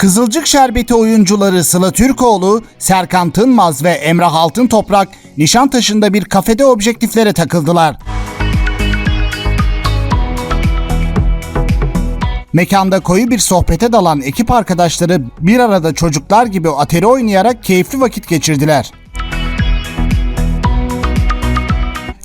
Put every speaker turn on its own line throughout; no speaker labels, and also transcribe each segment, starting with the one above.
Kızılcık Şerbeti oyuncuları Sıla Türkoğlu, Serkan Tınmaz ve Emrah Altın Toprak Nişantaşı'nda bir kafede objektiflere takıldılar. Mekanda koyu bir sohbete dalan ekip arkadaşları bir arada çocuklar gibi ateri oynayarak keyifli vakit geçirdiler.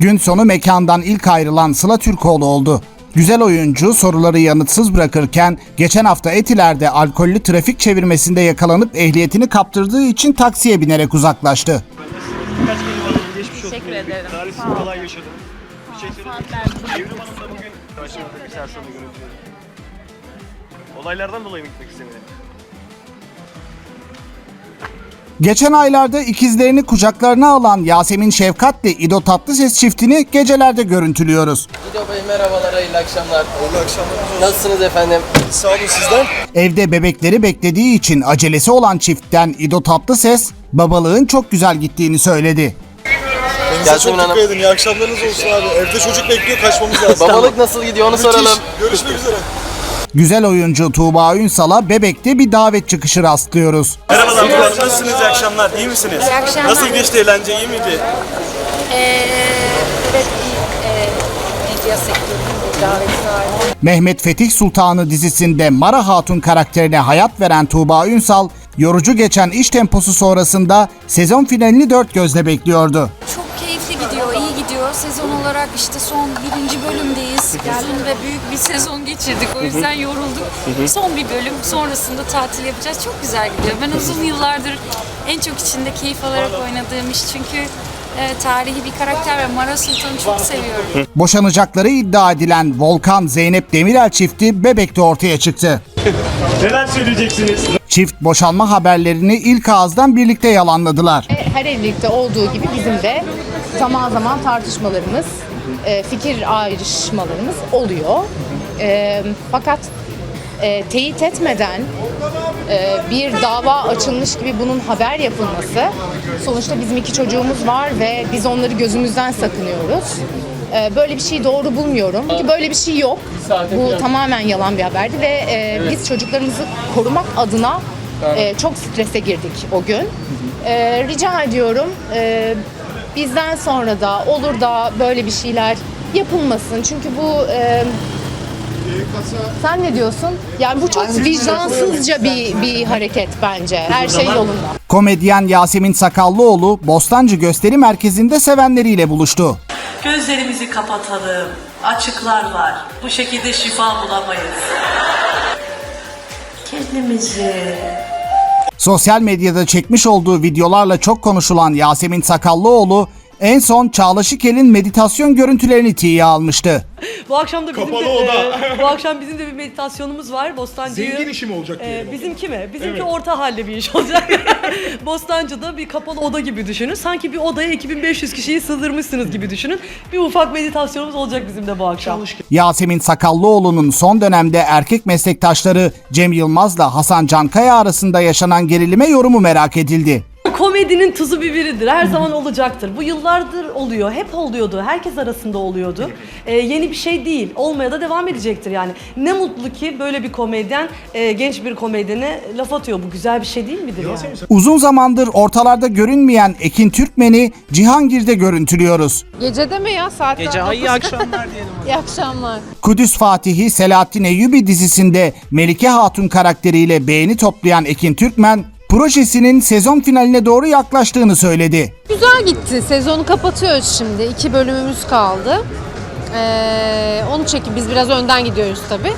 Gün sonu mekandan ilk ayrılan Sıla Türkoğlu oldu. Güzel oyuncu soruları yanıtsız bırakırken geçen hafta Etiler'de alkollü trafik çevirmesinde yakalanıp ehliyetini kaptırdığı için taksiye binerek uzaklaştı.
Birkaç kelime alalım. Geçmiş olsun.
Teşekkür ederim.
Talihsiz bir olay yaşadım. Teşekkür ederim. Evrim Hanım da bugün karşımızda bir sersemi görüntüledi. Olaylardan dolayı mı gitmek istemedi?
Geçen aylarda ikizlerini kucaklarına alan Yasemin Şefkat ile İdo Tatlıses çiftini gecelerde görüntülüyoruz.
Video Bey merhabalar, hayırlı akşamlar.
Hayırlı akşamlar.
Nasılsınız efendim?
Sağ olun sizden.
Evde bebekleri beklediği için acelesi olan çiftten İdo Tatlıses babalığın çok güzel gittiğini söyledi.
Kendinize
Yasemin
çok
Hanım.
dikkat edin. İyi akşamlarınız olsun abi. Evde çocuk bekliyor kaçmamız lazım.
Babalık nasıl gidiyor onu
Müthiş.
soralım.
Görüşmek üzere.
Güzel oyuncu Tuğba Ünsal'a Bebek'te bir davet çıkışı rastlıyoruz.
Merhabalar, Tuğba. Nasılsınız? İyi akşamlar. İyi misiniz?
İyi akşamlar.
Nasıl geçti eğlence? İyi miydi?
Ee, evet bir e, medya sektörünün bir daveti vardı.
Mehmet Fetih Sultanı dizisinde Mara Hatun karakterine hayat veren Tuğba Ünsal, yorucu geçen iş temposu sonrasında sezon finalini dört gözle bekliyordu.
Çok keyifli gidiyor, iyi gidiyor. Sezon olarak işte son birinci bölümdeyiz. Uzun ve büyük bir sezon geçirdik. O yüzden yorulduk. Son bir bölüm sonrasında tatil yapacağız. Çok güzel gidiyor. Ben uzun yıllardır en çok içinde keyif alarak oynadığım iş. Çünkü e, tarihi bir karakter ve Mara Sultan'ı çok seviyorum.
Boşanacakları iddia edilen Volkan Zeynep Demirel çifti Bebek'te ortaya çıktı.
Neler söyleyeceksiniz?
Çift boşanma haberlerini ilk ağızdan birlikte yalanladılar.
her evlilikte olduğu gibi bizim de zaman zaman tartışmalarımız, e, fikir ayrışmalarımız oluyor. E, fakat e, teyit etmeden e, bir dava açılmış gibi bunun haber yapılması, sonuçta bizim iki çocuğumuz var ve biz onları gözümüzden sakınıyoruz. E, Böyle bir şeyi doğru bulmuyorum. Çünkü böyle bir şey yok. Bu tamamen yalan bir haberdi ve e, biz çocuklarımızı korumak adına e, çok strese girdik o gün. E, rica ediyorum e, bizden sonra da olur da böyle bir şeyler yapılmasın. Çünkü bu e, sen ne diyorsun? Yani bu çok vicdansızca bir bir hareket bence. Her şey yolunda.
Komedyen Yasemin Sakallıoğlu Bostancı Gösteri Merkezi'nde sevenleriyle buluştu.
Gözlerimizi kapatalım. Açıklar var. Bu şekilde şifa bulamayız. Kendimizi
Sosyal medyada çekmiş olduğu videolarla çok konuşulan Yasemin Sakallıoğlu en son Çağla Şikel'in meditasyon görüntülerini tiye almıştı.
Bu akşam da bizim
Kapalı
de,
oda.
e, bu akşam bizim de bir meditasyonumuz var. Bostancı'yı
Zengin işi mi olacak
e,
diyelim?
bizimki mi? Bizimki orta halli bir iş olacak. Bostancı'da bir kapalı oda gibi düşünün. Sanki bir odaya 2500 kişiyi sığdırmışsınız gibi düşünün. Bir ufak meditasyonumuz olacak bizim de bu akşam.
Yasemin Sakallıoğlu'nun son dönemde erkek meslektaşları Cem Yılmaz'la Hasan Cankaya arasında yaşanan gerilime yorumu merak edildi.
Komedinin tuzu biberidir. Her zaman olacaktır. Bu yıllardır oluyor. Hep oluyordu. Herkes arasında oluyordu. E, yeni bir şey değil. Olmaya da devam edecektir yani. Ne mutlu ki böyle bir komedyen e, genç bir komedyene laf atıyor. Bu güzel bir şey değil midir yani?
Uzun zamandır ortalarda görünmeyen Ekin Türkmen'i Cihangir'de görüntülüyoruz.
Gecede mi ya saat?
Gece iyi akşamlar diyelim.
İyi akşamlar.
Kudüs Fatihi Selahattin Eyyubi dizisinde Melike Hatun karakteriyle beğeni toplayan Ekin Türkmen, projesinin sezon finaline doğru yaklaştığını söyledi.
Güzel gitti. Sezonu kapatıyoruz şimdi. İki bölümümüz kaldı. Ee, onu çekim. Biz biraz önden gidiyoruz tabii.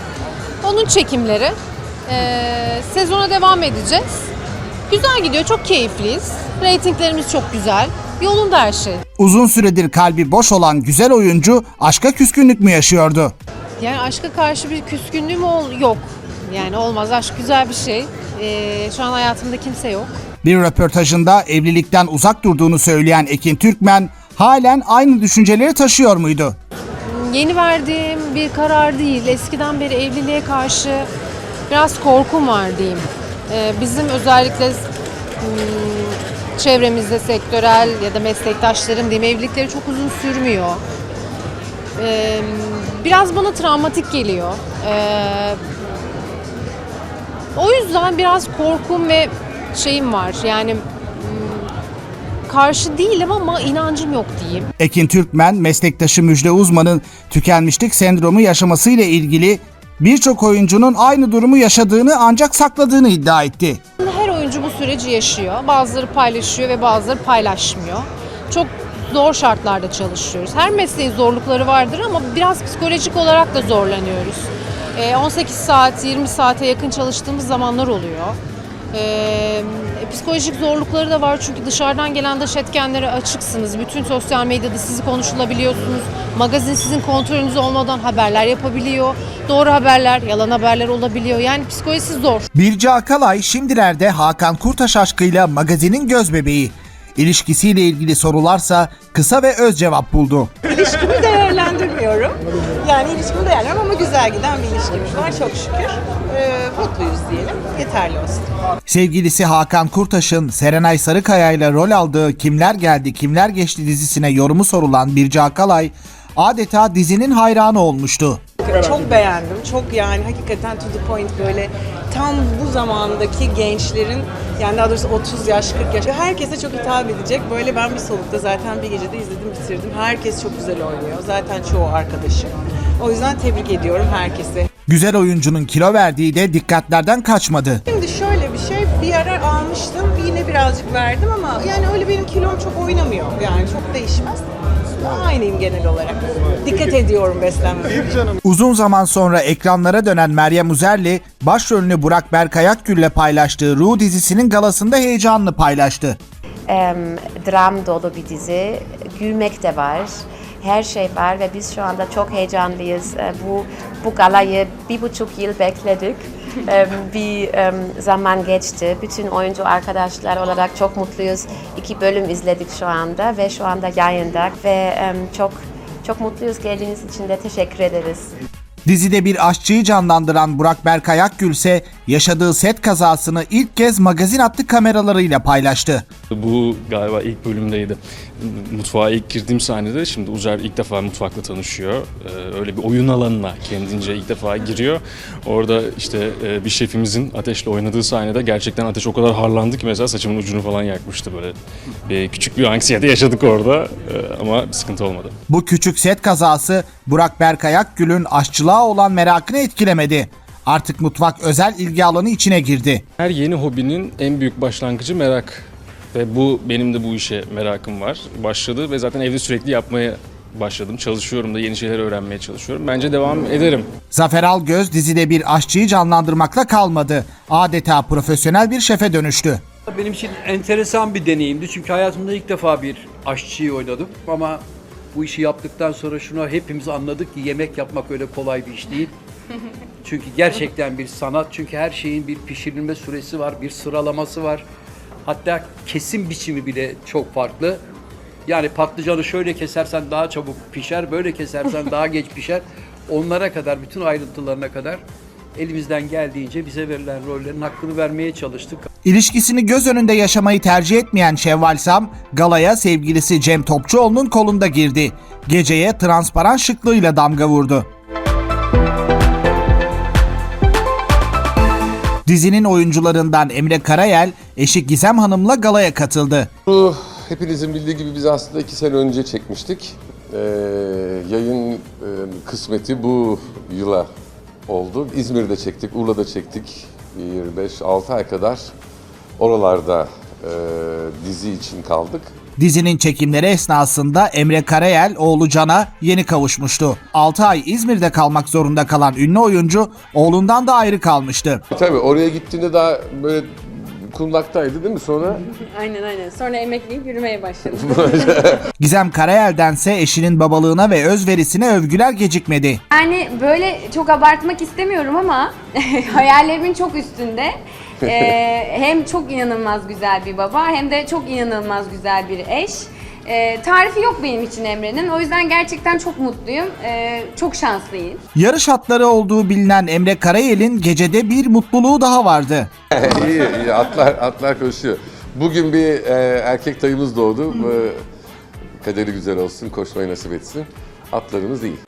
Onun çekimleri. Ee, sezona devam edeceğiz. Güzel gidiyor. Çok keyifliyiz. Ratinglerimiz çok güzel. Yolunda her şey.
Uzun süredir kalbi boş olan güzel oyuncu aşka küskünlük mü yaşıyordu?
Yani aşka karşı bir küskünlüğüm ol- yok. Yani olmaz. Aşk güzel bir şey. Ee, şu an hayatımda kimse yok.
Bir röportajında evlilikten uzak durduğunu söyleyen Ekin Türkmen halen aynı düşünceleri taşıyor muydu?
Yeni verdiğim bir karar değil. Eskiden beri evliliğe karşı biraz korkum var diyeyim. Ee, bizim özellikle hmm, çevremizde sektörel ya da meslektaşlarım diyeyim evlilikleri çok uzun sürmüyor. Ee, biraz bana travmatik geliyor. Ee, O yüzden biraz korkum ve şeyim var. Yani hmm, karşı değilim ama inancım yok diyeyim.
Ekin Türkmen, meslektaşı Müjde Uzman'ın tükenmişlik sendromu yaşamasıyla ilgili birçok oyuncunun aynı durumu yaşadığını ancak sakladığını iddia etti.
Her oyuncu bu süreci yaşıyor. Bazıları paylaşıyor ve bazıları paylaşmıyor. Çok zor şartlarda çalışıyoruz. Her mesleğin zorlukları vardır ama biraz psikolojik olarak da zorlanıyoruz. Ee, 18 saat, 20 saate yakın çalıştığımız zamanlar oluyor. Ee, psikolojik zorlukları da var çünkü dışarıdan gelen dış etkenlere açıksınız. Bütün sosyal medyada sizi konuşulabiliyorsunuz. Magazin sizin kontrolünüz olmadan haberler yapabiliyor. Doğru haberler, yalan haberler olabiliyor. Yani psikolojisi zor.
Birce Akalay şimdilerde Hakan Kurtaş aşkıyla magazinin gözbebeği. İlişkisiyle ilgili sorularsa kısa ve öz cevap buldu.
İlişkimi değerlendirmiyorum. Yani ilişkimi değerlendirmiyorum ama güzel giden bir ilişkimiz var çok şükür. Ee, mutluyuz diyelim. Yeterli olsun.
Sevgilisi Hakan Kurtaş'ın Serenay Sarıkaya ile rol aldığı Kimler Geldi Kimler Geçti dizisine yorumu sorulan Birce Akalay adeta dizinin hayranı olmuştu.
Çok beğendim. Çok yani hakikaten to the point böyle tam bu zamandaki gençlerin yani daha doğrusu 30 yaş 40 yaş herkese çok hitap edecek. Böyle ben bir solukta zaten bir gecede izledim bitirdim. Herkes çok güzel oynuyor. Zaten çoğu arkadaşım. O yüzden tebrik ediyorum herkese.
Güzel oyuncunun kilo verdiği de dikkatlerden kaçmadı.
Şimdi şöyle bir şey, bir ara almıştım, yine birazcık verdim ama yani öyle benim kilom çok oynamıyor. Yani çok değişmez. Aynıyım genel olarak. Dikkat ediyorum beslenmeme.
Uzun zaman sonra ekranlara dönen Meryem Uzerli, başrolünü Burak Berkay Akgül'le paylaştığı Ru dizisinin galasında heyecanını paylaştı.
Em, dram dolu bir dizi. Gülmek de var. Her şey var ve biz şu anda çok heyecanlıyız. E, Bu bu galayı bir buçuk yıl bekledik. Em, bir zaman geçti. Bütün oyuncu arkadaşlar olarak çok mutluyuz. İki bölüm izledik şu anda ve şu anda yayında ve çok çok mutluyuz geldiğiniz için de teşekkür ederiz.
Dizide bir aşçıyı canlandıran Burak Berkay Akgül ise yaşadığı set kazasını ilk kez magazin attı kameralarıyla paylaştı.
Bu galiba ilk bölümdeydi. Mutfağa ilk girdiğim sahnede şimdi Uzer ilk defa mutfakla tanışıyor. Ee, öyle bir oyun alanına kendince ilk defa giriyor. Orada işte e, bir şefimizin ateşle oynadığı sahnede gerçekten ateş o kadar harlandı ki mesela saçımın ucunu falan yakmıştı böyle. Bir küçük bir anksiyete yaşadık orada Ee, ama bir sıkıntı olmadı.
Bu küçük set kazası Burak Berkay Akgül'ün aşçılığa olan merakını etkilemedi. Artık mutfak özel ilgi alanı içine girdi.
Her yeni hobinin en büyük başlangıcı merak. Ve bu benim de bu işe merakım var. Başladı ve zaten evde sürekli yapmaya başladım. Çalışıyorum da yeni şeyler öğrenmeye çalışıyorum. Bence devam ederim.
Zafer Algöz dizide bir aşçıyı canlandırmakla kalmadı. Adeta profesyonel bir şefe dönüştü.
Benim için enteresan bir deneyimdi çünkü hayatımda ilk defa bir aşçıyı oynadım ama bu işi yaptıktan sonra şunu hepimiz anladık ki yemek yapmak öyle kolay bir iş değil. Çünkü gerçekten bir sanat çünkü her şeyin bir pişirilme süresi var, bir sıralaması var. Hatta kesim biçimi bile çok farklı. Yani patlıcanı şöyle kesersen daha çabuk pişer, böyle kesersen daha geç pişer. Onlara kadar, bütün ayrıntılarına kadar elimizden geldiğince bize verilen rollerin hakkını vermeye çalıştık.
İlişkisini göz önünde yaşamayı tercih etmeyen Şevval Sam, galaya sevgilisi Cem Topçuoğlu'nun kolunda girdi. Geceye transparan şıklığıyla damga vurdu. Dizinin oyuncularından Emre Karayel, eşi Gizem Hanım'la galaya katıldı.
Bu hepinizin bildiği gibi biz aslında iki sene önce çekmiştik. Ee, yayın e, kısmeti bu yıla oldu. İzmir'de çektik, Urla'da çektik. Bir 5-6 ay kadar oralarda e, dizi için kaldık.
Dizinin çekimleri esnasında Emre Karayel oğlu Can'a yeni kavuşmuştu. 6 ay İzmir'de kalmak zorunda kalan ünlü oyuncu oğlundan da ayrı kalmıştı.
Tabii oraya gittiğinde daha böyle kundaktaydı değil mi sonra?
Aynen aynen. Sonra emekleyip yürümeye başladım.
Gizem Karayel'dense eşinin babalığına ve özverisine övgüler gecikmedi.
yani böyle çok abartmak istemiyorum ama hayallerimin çok üstünde. Ee, hem çok inanılmaz güzel bir baba hem de çok inanılmaz güzel bir eş. Ee, tarifi yok benim için Emre'nin. O yüzden gerçekten çok mutluyum. Ee, çok şanslıyım.
Yarış atları olduğu bilinen Emre Karayel'in gecede bir mutluluğu daha vardı.
iyi, iyi. Atlar, atlar koşuyor. Bugün bir e, erkek dayımız doğdu. Bu, kaderi güzel olsun, koşmayı nasip etsin. Atlarımız iyi.